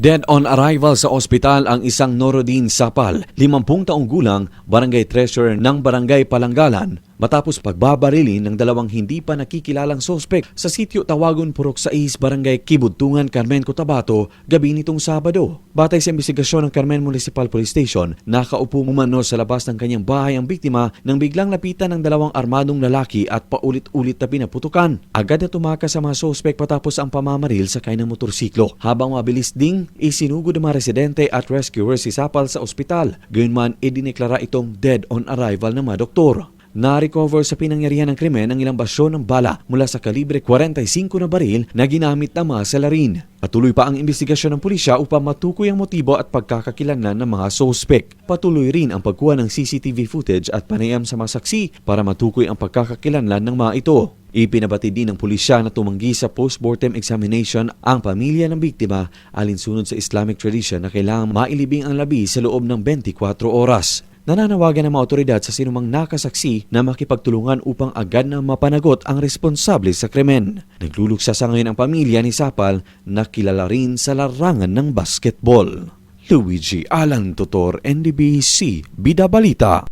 Dead on arrival sa ospital ang isang Norodin Sapal, 50 taong gulang, barangay treasurer ng barangay Palanggalan, matapos pagbabarilin ng dalawang hindi pa nakikilalang sospek sa sitio Tawagon Purok 6, barangay Kibudtungan, Carmen Cotabato, gabi nitong Sabado. Batay sa investigasyon ng Carmen Municipal Police Station, nakaupo umano sa labas ng kanyang bahay ang biktima nang biglang lapitan ng dalawang armadong lalaki at paulit-ulit na pinaputukan. Agad na tumakas sa mga sospek patapos ang pamamaril sa kanyang motorsiklo. Habang mabilis ding isinugod ng mga residente at rescuers si Sapal sa ospital. Gayunman, idineklara itong dead on arrival ng mga doktor. Na-recover sa pinangyarihan ng krimen ang ilang basyon ng bala mula sa kalibre 45 na baril na ginamit ng mga salarin. Patuloy pa ang investigasyon ng pulisya upang matukoy ang motibo at pagkakakilanlan ng mga sospek. Patuloy rin ang pagkuha ng CCTV footage at panayam sa mga saksi para matukoy ang pagkakakilanlan ng mga ito. Ipinabati din ng pulisya na tumanggi sa post-mortem examination ang pamilya ng biktima alinsunod sa Islamic tradition na kailangang mailibing ang labi sa loob ng 24 oras. Nananawagan ng mga otoridad sa sinumang nakasaksi na makipagtulungan upang agad na mapanagot ang responsable sa krimen. Nagluluksa sa ngayon ang pamilya ni Sapal na kilala rin sa larangan ng basketball. Luigi Alan Tutor, NDBC, Bida Balita.